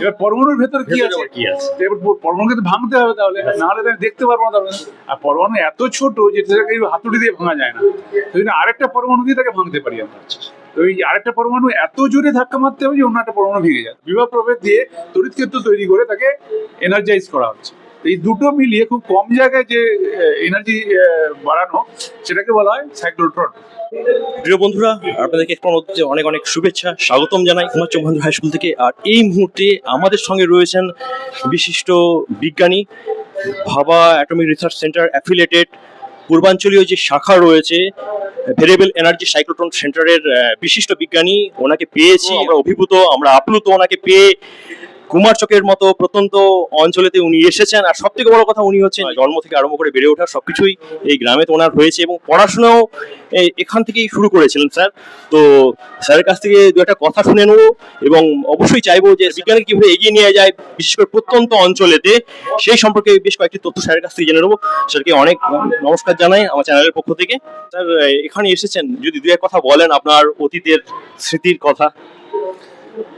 এবার পরমাণুর ভেতর কি আছে? কি আছে? এবার পরমাণুকে তো ভাঙতে হবে তাহলে নাহলে তো দেখতে পারব না তাহলে। আর পরমাণু এত ছোট যে সেটাকে হাতুড়ি দিয়ে ভাঙা যায় না। ওই জন্য আরেকটা পরমাণু দিয়ে তাকে ভাঙতে পারি আমরা। ওই আরেকটা পরমাণু এত জোরে ধাক্কা মারতে হবে যে অন্য একটা পরমাণু ভেঙে যায়। বিবাহ প্রভেদ দিয়ে তড়িৎ ক্ষেত্র তৈরি করে তাকে এনার্জাইজ করা হচ্ছে। এই দুটো মিলিয়ে খুব কম জায়গায় যে এনার্জি বাড়ানো সেটাকে বলা হয় সাইক্লোট্রন প্রিয় বন্ধুরা আপনাদেরকে মধ্যে অনেক অনেক শুভেচ্ছা স্বাগতম জানাই কুমার চৌহান হাই স্কুল থেকে। আর এই মুহূর্তে আমাদের সঙ্গে রয়েছেন বিশিষ্ট বিজ্ঞানী ভাবা অ্যাটমিক রিসার্চ সেন্টার অ্যাফিলেটেড পূর্বাঞ্চলীয় যে শাখা রয়েছে ভেরিয়েবল এনার্জি সাইক্লোট্রন সেন্টারের বিশিষ্ট বিজ্ঞানী ওনাকে পেয়েছি আমরা অভিভূত আমরা আপ্লুত ওনাকে পেয়ে কুমারচকের মতো প্রত্যন্ত অঞ্চলেতে উনি এসেছেন, আর সব থেকে বড় কথা উনি হচ্ছেন জন্ম থেকে আরম্ভ করে বেড়ে ওঠা সবকিছুই এই গ্রামে তো ওনার হয়েছে এবং পড়াশোনাও এখান থেকেই শুরু করেছিলেন স্যার। তো স্যারের কাছ থেকে দু একটা কথা শুনে নেব এবং অবশ্যই চাইব যে বিজ্ঞানের কীভাবে এগিয়ে নিয়ে যায়, বিশেষ করে প্রত্যন্ত অঞ্চলেতে, সেই সম্পর্কে বেশ কয়েকটি তথ্য স্যারের কাছ থেকে জেনে নেব। স্যারকে অনেক নমস্কার জানাই আমার চ্যানেলের পক্ষ থেকে। স্যার এখানে এসেছেন, যদি দু এক কথা বলেন আপনার অতীতের স্মৃতির কথা।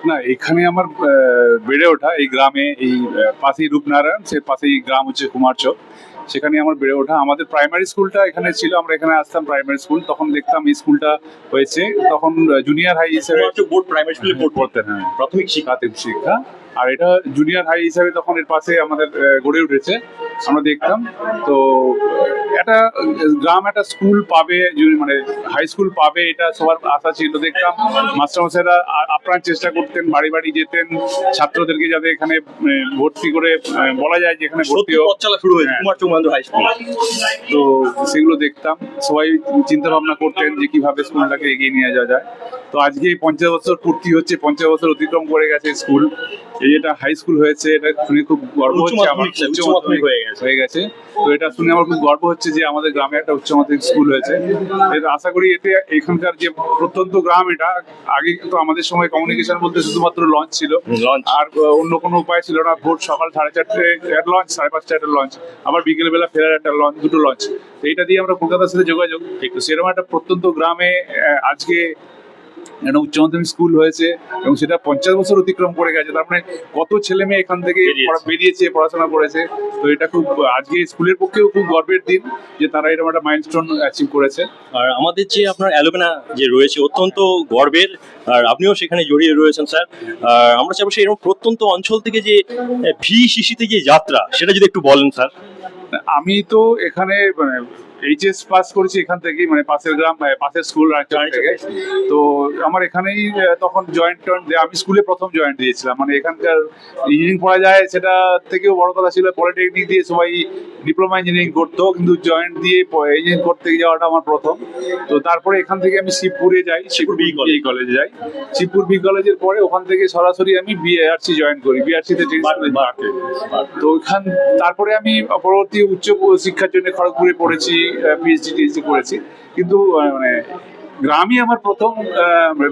না এখানে আমার বেড়ে ওঠা এই গ্রামে এই পাশেই রূপনারায়ণ সে পাশেই গ্রাম হচ্ছে কুমারচক সেখানে আমার বেড়ে ওঠা। আমাদের প্রাইমারি স্কুলটা এখানে ছিল আমরা এখানে আসতাম প্রাইমারি স্কুল তখন দেখতাম এই স্কুলটা হয়েছে। তখন জুনিয়র হাই হিসেবে বোর্ড প্রাইমারি স্কুলে বোর্ড পড়তেন। হ্যাঁ। প্রাথমিক শিক্ষা। শিক্ষা। আর এটা জুনিয়র হাই হিসাবে তখন এর পাশে আমাদের গড়ে উঠেছে। আমরা দেখতাম। তো একটা গ্রাম একটা স্কুল পাবে মানে হাই স্কুল পাবে এটা সবার আশা ছিল দেখতাম। মাস্টারমশাইরা আপ্রাণ চেষ্টা করতেন বাড়ি বাড়ি যেতেন ছাত্রদেরকে যাতে এখানে ভর্তি করে বলা যায় যে এখানে ভর্তি শুরু হয়েছে হ্যাঁ। কুমার চৌমান্দ হাই স্কুল তো সেগুলো দেখতাম। সবাই চিন্তা ভাবনা করতেন যে কীভাবে স্কুলটাকে এগিয়ে নিয়ে যাওয়া যায়। তো আজকে পঞ্চাশ বছর পূর্তি হচ্ছে পঞ্চাশ বছর অতিক্রম করে গেছে স্কুল। এই যেটা হাই স্কুল হয়েছে এটা শুনে খুব গর্ব হচ্ছে আমার। উচ্চ মাধ্যমিক হয়ে গেছে। তো এটা শুনে আমার খুব গর্ব হচ্ছে যে আমাদের গ্রামে একটা উচ্চ মাধ্যমিক স্কুল হয়েছে। আশা করি এতে এখানকার যে প্রত্যন্ত গ্রাম এটা আগে তো আমাদের সময় কমিউনিকেশন বলতে শুধুমাত্র লঞ্চ ছিল। আর অন্য কোনো উপায় ছিল না। ভোর সকাল সাড়ে চারটে একটা লঞ্চ সাড়ে পাঁচটা একটা লঞ্চ আবার বিকেলবেলা ফেরার একটা লঞ্চ দুটো লঞ্চ এইটা দিয়ে আমরা কলকাতার সাথে যোগাযোগ। সেরকম একটা প্রত্যন্ত গ্রামে আজকে একটা উচ্চ মাধ্যমিক স্কুল হয়েছে এবং সেটা পঞ্চাশ বছর অতিক্রম করে গেছে। তার মানে কত ছেলে মেয়ে এখান থেকে বেরিয়েছে। পড়াশোনা করেছে। তো এটা খুব আজকে স্কুলের পক্ষেও খুব গর্বের দিন যে তারা এরকম একটা মাইলস্টোন অ্যাচিভ করেছে। আর আমাদের যে আপনার অ্যালোভেনা যে রয়েছে অত্যন্ত গর্বের। আর আপনিও সেখানে জড়িয়ে রয়েছেন স্যার। আর আমরা চাইব সেই এরকম প্রত্যন্ত অঞ্চল থেকে যে ভি শিশিতে যে যাত্রা সেটা যদি একটু বলেন স্যার। আমি তো এখানে মানে এইচএস পাস করেছি এখান থেকেই মানে পাশের গ্রাম পাশের স্কুল থেকে। তো আমার এখানেই তখন জয়েন্ট টয়েন্ট আমি স্কুলে প্রথম জয়েন্ট দিয়েছিলাম। মানে এখানকার ইঞ্জিনিয়ারিং পড়া যায় সেটা থেকেও বড় কথা ছিল পলিটেকনিক দিয়ে সবাই ডিপ্লোমা ইঞ্জিনিয়ারিং করতো কিন্তু জয়েন্ট দিয়ে ইঞ্জিনিয়ারিং করতে যাওয়াটা আমার প্রথম। তো তারপরে এখান থেকে আমি শিবপুরে যাই শিবপুর বি কলেজে যাই। শিবপুর বি কলেজের পরে ওখান থেকে সরাসরি আমি বিআরসি জয়েন করি বিআরসিতে তো ওইখান তারপরে আমি পরবর্তী উচ্চ শিক্ষার জন্য খড়গপুরে পড়েছি পিএইচডি টিএইচডি করেছি। কিন্তু মানে গ্রামই আমার প্রথম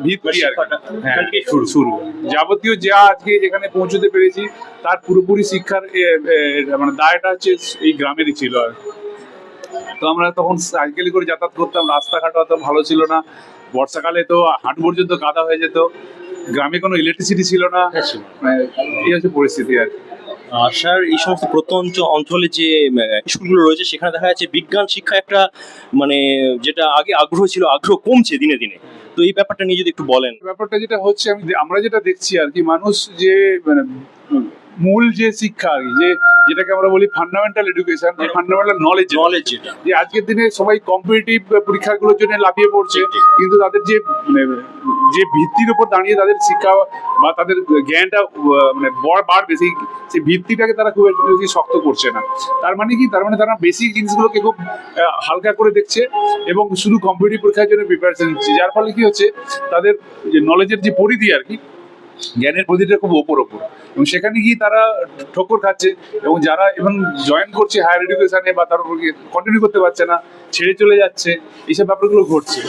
ভিত্তি আর কি। হ্যাঁ শুরু। শুরু। যাবতীয় যা আজকে যেখানে পৌঁছতে পেরেছি তার পুরোপুরি শিক্ষার মানে দায়টা হচ্ছে এই গ্রামেরই ছিল আর তো আমরা তখন সাইকেলে করে যাতায়াত করতাম রাস্তাঘাট অত ভালো ছিল না। বর্ষাকালে তো হাঁটু পর্যন্ত কাদা হয়ে যেত। গ্রামে কোনো ইলেকট্রিসিটি ছিল না। মানে এই হচ্ছে পরিস্থিতি আর কি। স্যার, এই সমস্ত প্রত্যন্ত অঞ্চলে যে স্কুলগুলো রয়েছে, সেখানে দেখা যাচ্ছে বিজ্ঞান শিক্ষা একটা মানে যেটা আগে আগ্রহ ছিল, আগ্রহ কমছে দিনে দিনে। তো এই ব্যাপারটা নিয়ে যদি একটু বলেন। ব্যাপারটা যেটা হচ্ছে, আমি আমরা যেটা দেখছি আর কি, মানুষ যে মানে মূল যে শিক্ষা আর যে যেটাকে আমরা বলি ফান্ডামেন্টাল এডুকেশন যে ফান্ডামেন্টাল নলেজ নলেজ যেটা। যে আজকের দিনে সবাই কম্পিটিটিভ পরীক্ষাগুলোর জন্য লাফিয়ে পড়ছে কিন্তু তাদের যে মানে, যে ভিত্তির উপর দাঁড়িয়ে তাদের শিক্ষা বা তাদের জ্ঞানটা মানে বড় বাড়বে সেই সেই ভিত্তিটাকে তারা খুব একটা বেশি শক্ত করছে না। তার মানে কি? তার মানে তারা বেসিক জিনিসগুলোকে খুব হালকা করে দেখছে এবং শুধু কম্পিটিটিভ পরীক্ষার জন্য প্রিপারেশন নিচ্ছে। যার ফলে কি হচ্ছে? তাদের যে নলেজের যে পরিধি আর কি জ্ঞানের প্রতিটা খুব ওপর ওপর। এবং সেখানে গিয়ে তারা ঠোকর খাচ্ছে এবং যারা এবং জয়েন করছে হায়ার এডুকেশনে বা তার কন্টিনিউ করতে পারছে না, ছেড়ে চলে যাচ্ছে, এইসব ব্যাপারগুলো ঘটছে।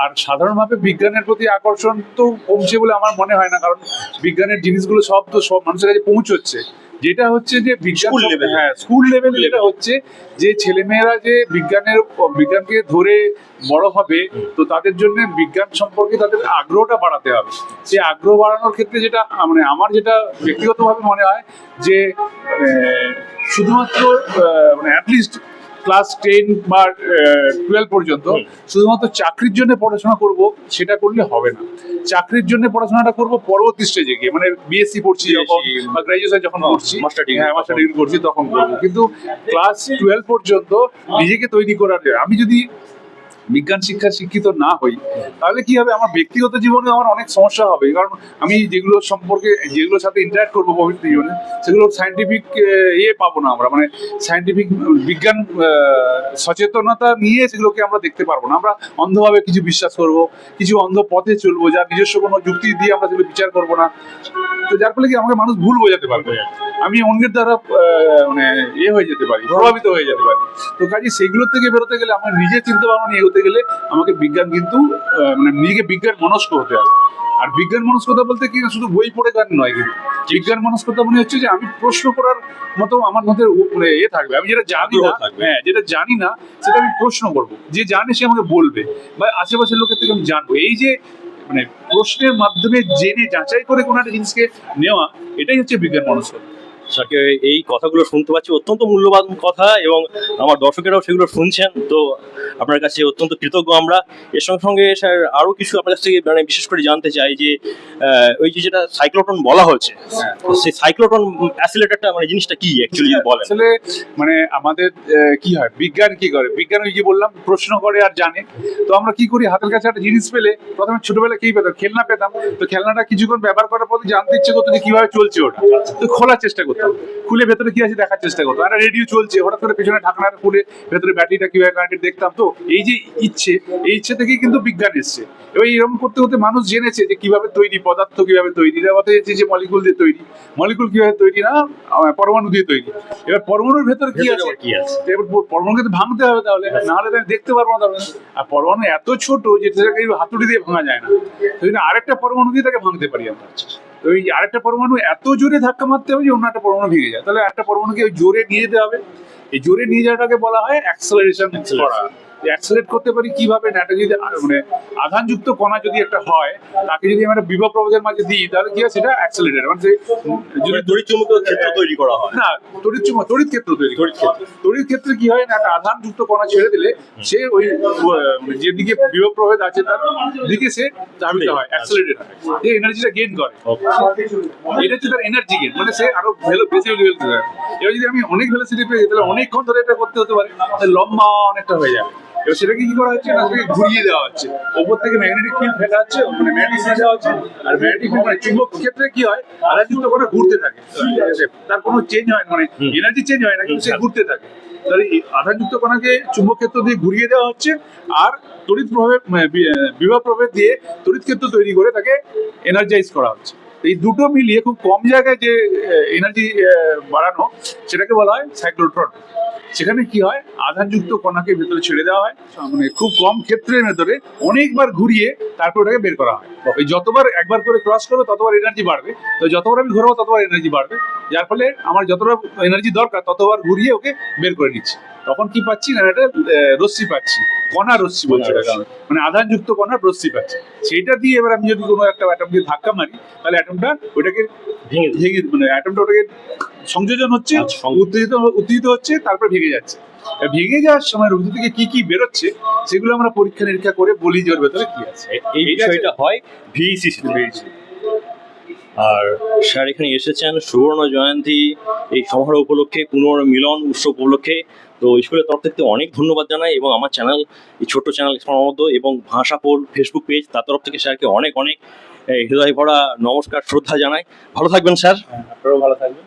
আর সাধারণভাবে বিজ্ঞানের প্রতি আকর্ষণ তো কমছে বলে আমার মনে হয় না, কারণ বিজ্ঞানের জিনিসগুলো সব তো সব মানুষের কাছে পৌঁছচ্ছে। যেটা হচ্ছে যে বিজ্ঞান হ্যাঁ স্কুল লেভেলে যেটা হচ্ছে যে ছেলেমেয়েরা যে বিজ্ঞানের বিজ্ঞানকে ধরে বড় হবে তো তাদের জন্য বিজ্ঞান সম্পর্কে তাদের আগ্রহটা বাড়াতে হবে। সেই আগ্রহ বাড়ানোর ক্ষেত্রে যেটা মানে আমার যেটা ব্যক্তিগতভাবে মনে হয় যে মানে, শুধুমাত্র মানে অ্যাটলিস্ট ক্লাস টেন বা টুয়েলভ পর্যন্ত শুধুমাত্র চাকরির জন্য পড়াশোনা করব সেটা করলে হবে না। চাকরির জন্য পড়াশোনাটা করব পরবর্তী স্টেজে গিয়ে মানে বিএসসি পড়ছি যখন বা গ্রাজুয়েশন যখন হ্যাঁ, করছি master degree হ্যাঁ মাস্টার ডিগ্রি করছি তখন করব। কিন্তু ক্লাস টুয়েলভ পর্যন্ত নিজেকে তৈরি করার আমি যদি বিজ্ঞান শিক্ষা শিক্ষিত না হই, তাহলে কি হবে? আমার ব্যক্তিগত জীবনে আমার অনেক সমস্যা হবে। কারণ আমি যেগুলো সম্পর্কে, যেগুলোর সাথে ইন্টারাক্ট করব ভবিষ্যৎ জীবনে, সেগুলো সাইন্টিফিক ইয়ে পাবো না আমরা। মানে সাইন্টিফিক বিজ্ঞান সচেতনতা নিয়ে সেগুলোকে আমরা দেখতে পারব না। আমরা অন্ধভাবে কিছু বিশ্বাস করব, কিছু অন্ধ পথে চলবো যা নিজস্ব কোনো যুক্তি দিয়ে আমরা সেগুলো বিচার করব না। তো যার ফলে কি আমাকে মানুষ ভুল বোঝাতে পারবে? আমি অন্যের দ্বারা মানে ইয়ে হয়ে যেতে পারি প্রভাবিত হয়ে যেতে পারি। তো কাজে সেগুলোর থেকে বেরোতে গেলে আমার নিজের চিন্তা ভাবনা নিয়ে এগোতে গেলে আমাকে বিজ্ঞান কিন্তু মানে নিজেকে বিজ্ঞান মনস্ক হতে হবে। আর বিজ্ঞান মনস্কতা বলতে কি শুধু বই পড়ে গান নয় কিন্তু। বিজ্ঞান মনস্কতা মনে হচ্ছে যে আমি প্রশ্ন করার মতো আমার মধ্যে মানে এ থাকবে। আমি যেটা জানি না। হ্যাঁ যেটা জানি না সেটা আমি প্রশ্ন করব। যে জানে সে আমাকে বলবে বা আশেপাশের লোকের থেকে আমি জানব। এই যে মানে প্রশ্নের মাধ্যমে জেনে যাচাই করে কোনো একটা জিনিসকে নেওয়া এটাই হচ্ছে বিজ্ঞান মনস্কতা। স্যারকে এই কথাগুলো শুনতে পাচ্ছি অত্যন্ত মূল্যবান কথা এবং আমার দর্শকেরাও সেগুলো শুনছেন তো আপনার কাছে অত্যন্ত কৃতজ্ঞ আমরা। এর সঙ্গে সঙ্গে স্যার আরও কিছু আপনার কাছ থেকে মানে বিশেষ করে জানতে চাই যে ওই যে যেটা সাইক্লোটন বলা হচ্ছে তো সেই সাইক্লোটন অ্যাসিলেটারটা মানে জিনিসটা কি অ্যাকচুয়ালি বলেন? আসলে মানে আমাদের কি হয়? বিজ্ঞান কি করে? বিজ্ঞান ওই যে বললাম প্রশ্ন করে আর জানে। তো আমরা কি করি? হাতের কাছে একটা জিনিস পেলে প্রথমে ছোটবেলায় কি পেতাম? খেলনা পেতাম। তো খেলনাটা কিছুক্ষণ ব্যবহার করার পর জানতে ইচ্ছে করতো যে কীভাবে চলছে ওটা। তো খোলার চেষ্টা করতাম। খুলে ভেতরে কি আছে দেখার চেষ্টা করতাম। একটা রেডিও চলছে। হঠাৎ করে পেছনে ঢাকনাটা খুলে ভেতরে ব্যাটারিটা কীভাবে কানেক্টেড দেখতাম। তো এই যে ইচ্ছে এই ইচ্ছে থেকেই কিন্তু বিজ্ঞান এসছে। এবার এরকম করতে করতে মানুষ জেনেছে যে কীভাবে তৈরি পদার্থ কীভাবে তৈরি। জেনেছে যে মলিকুল দিয়ে তৈরি। মলিকুল কীভাবে তৈরি না পরমাণু দিয়ে তৈরি। এবার পরমাণুর ভেতর কি আছে? কি আছে? এবার পরমাণুকে তো ভাঙতে হবে তাহলে। নাহলে তো আমি দেখতে পারব না তাহলে। আর পরমাণু এত ছোট যে হাতুড়ি দিয়ে ভাঙা যায় না। সেই জন্য আরেকটা পরমাণু দিয়ে তাকে ভাঙতে পারি আমরা। তো ওই আরেকটা পরমাণু এত জোরে ধাক্কা মারতে হবে যে অন্য একটা পরমাণু ভেঙে যায়। তাহলে একটা পরমাণুকে জোরে নিয়ে যেতে হবে। এই জোরে নিয়ে যাওয়াটাকে বলা হয় অ্যাক্সেলারেশন করা। অ্যাক্সেলেট করতে পারি কীভাবে এটা যদি মানে আধানযুক্ত কণা যদি একটা হয় তাকে যদি আমরা বিভব প্রবোধের মাঝে দিই তাহলে কি হয় সেটা অ্যাক্সেলেটেড মানে যদি যদি তড়িৎ চুম্বকীয় ক্ষেত্র তৈরি করা হয়। না তড়িৎ চুম্বক তড়িৎ ক্ষেত্র তৈরি তড়িৎ ক্ষেত্র। তড়িৎ ক্ষেত্রে কি হয় না একটা আধান যুক্ত কণা ছেড়ে দিলে সে ওই মানে যেদিকে বিভব প্রভেদ আছে তার দিকে সে ধাবিত হয় অ্যাক্সেলারেটেড হয়। যে এনার্জিটা গেইন করে। এটা হচ্ছে তার এনার্জি গেইন মানে সে আরও ভেলো বেশি পেতে পারে এবার যদি আমি অনেক ভ্যালোসিটি পেয়ে যাই তাহলে অনেকক্ষণ ধরে এটা করতে হতে পারে লম্বা অনেকটা হয়ে যাবে। এবার সেটাকে কি করা হচ্ছে না সেটাকে ঘুরিয়ে দেওয়া হচ্ছে। ওপর থেকে ম্যাগনেটিক ফিল্ড ফেলা হচ্ছে মানে ম্যাগনেটিক ফিল্ড দেওয়া হচ্ছে আর ম্যাগনেটিক ফিল্ড মানে চুম্বক ক্ষেত্রে কি হয় আধাযুক্ত করে ঘুরতে থাকে। তার কোনো চেঞ্জ হয় না, মানে এনার্জি চেঞ্জ হয় না কিন্তু সে ঘুরতে থাকে। তাহলে আধাযুক্ত কণাকে চুম্বক ক্ষেত্র দিয়ে ঘুরিয়ে দেওয়া হচ্ছে আর তড়িৎ প্রভাবে মানে বি- বিভব প্রভেদ দিয়ে তড়িৎ ক্ষেত্র তৈরি করে তাকে এনার্জাইজ করা হচ্ছে। এই দুটো মিলিয়ে খুব কম জায়গায় যে এনার্জি বাড়ানো, সেটাকে বলা হয় সাইক্লোট্রন সেখানে কি হয়? আধানযুক্ত কণাকে ভেতরে ছেড়ে দেওয়া হয়। মানে খুব কম ক্ষেত্রের ভেতরে অনেকবার ঘুরিয়ে তারপর ওটাকে বের করা হয়। ওই যতবার একবার করে ক্রস করবে, ততবার এনার্জি বাড়বে। তো যতবার আমি ঘোরাবো, ততবার এনার্জি বাড়বে। যার ফলে আমার যতটা এনার্জি দরকার, ততবার ঘুরিয়ে ওকে বের করে নিচ্ছি। তখন কি পাচ্ছি না এটা আহ, রশ্মি পাচ্ছি। কণা রশ্মি বলছে। মানে আধানযুক্ত কণার রশ্মি পাচ্ছি। সেইটা দিয়ে এবার আমি যদি কোনো একটা অ্যাটম অ্যাটমকে ধাক্কা মারি তাহলে অ্যাটমটা ওটাকে ভেঙে ভেঙে মানে অ্যাটমটা ওটাকে সংযোজন হচ্ছে আচ্ছা, উত্তেজিত উত্তেজিত হচ্ছে তারপরে ভেঙে যাচ্ছে। ভেঙে যাওয়ার সময় রোগ থেকে কি কি বেরোচ্ছে সেগুলো আমরা পরীক্ষা নিরীক্ষা করে বলি যে ওর ভেতরে কি আছে। এই বিষয়টা হয় ভিইসিসি আর স্যার এখানে এসেছেন সুবর্ণ জয়ন্তী এই সমারোহ উপলক্ষে, পুনর্মিলন উৎসব উপলক্ষে। তো স্কুলের তরফ থেকে অনেক ধন্যবাদ জানাই এবং আমার চ্যানেল, এই ছোট্ট চ্যানেল মধ্যে এবং ভাষাপোল ফেসবুক পেজ, তার তরফ থেকে স্যারকে অনেক অনেক হৃদয় ভরা নমস্কার, শ্রদ্ধা জানাই। ভালো থাকবেন স্যার। আপনারাও ভালো থাকবেন।